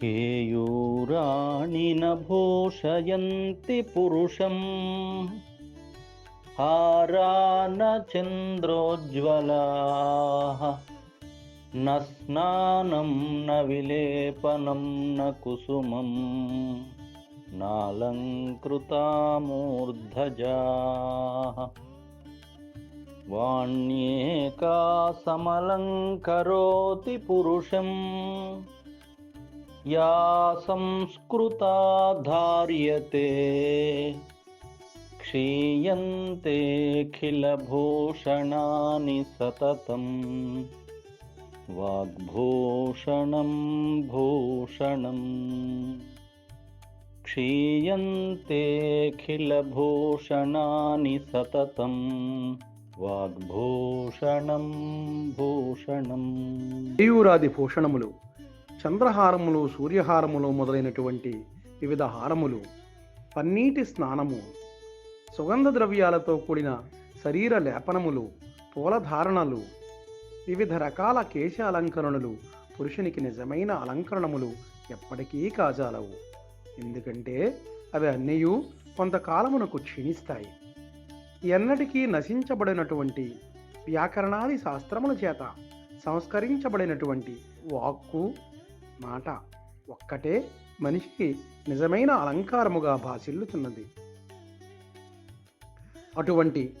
केयूराणि न भूषयन्ति पुरुषम् हारा न चन्द्रोज्ज्वलाः न स्नानं न विलेपनं न कुसुमम् नालङ्कृता मूर्धजाः वाण्येका समलङ्करोति पुरुषम् या संस्कृता धार्यते क्षीयन्तेऽखिलभूषणानि सततं वाग्भूषणं भूषणम् क्षीयन्तेऽखिलभूषणानि सततं वाग्भूषणं भूषणम् చంద్రహారములు సూర్యహారములు మొదలైనటువంటి వివిధ హారములు పన్నీటి స్నానము సుగంధ ద్రవ్యాలతో కూడిన శరీర లేపనములు పూలధారణలు వివిధ రకాల కేశ అలంకరణలు పురుషునికి నిజమైన అలంకరణములు ఎప్పటికీ కాజాలవు. ఎందుకంటే అవి అన్నయూ కొంతకాలమునకు క్షీణిస్తాయి. ఎన్నటికీ నశించబడినటువంటి వ్యాకరణాది శాస్త్రముల చేత సంస్కరించబడినటువంటి వాక్కు మాట ఒక్కటే మనిషికి నిజమైన అలంకారముగా భాసిల్లుతున్నది అటువంటి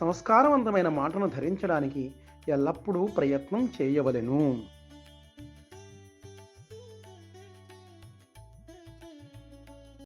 సంస్కారవంతమైన మాటను ధరించడానికి ఎల్లప్పుడూ ప్రయత్నం చేయవలెను.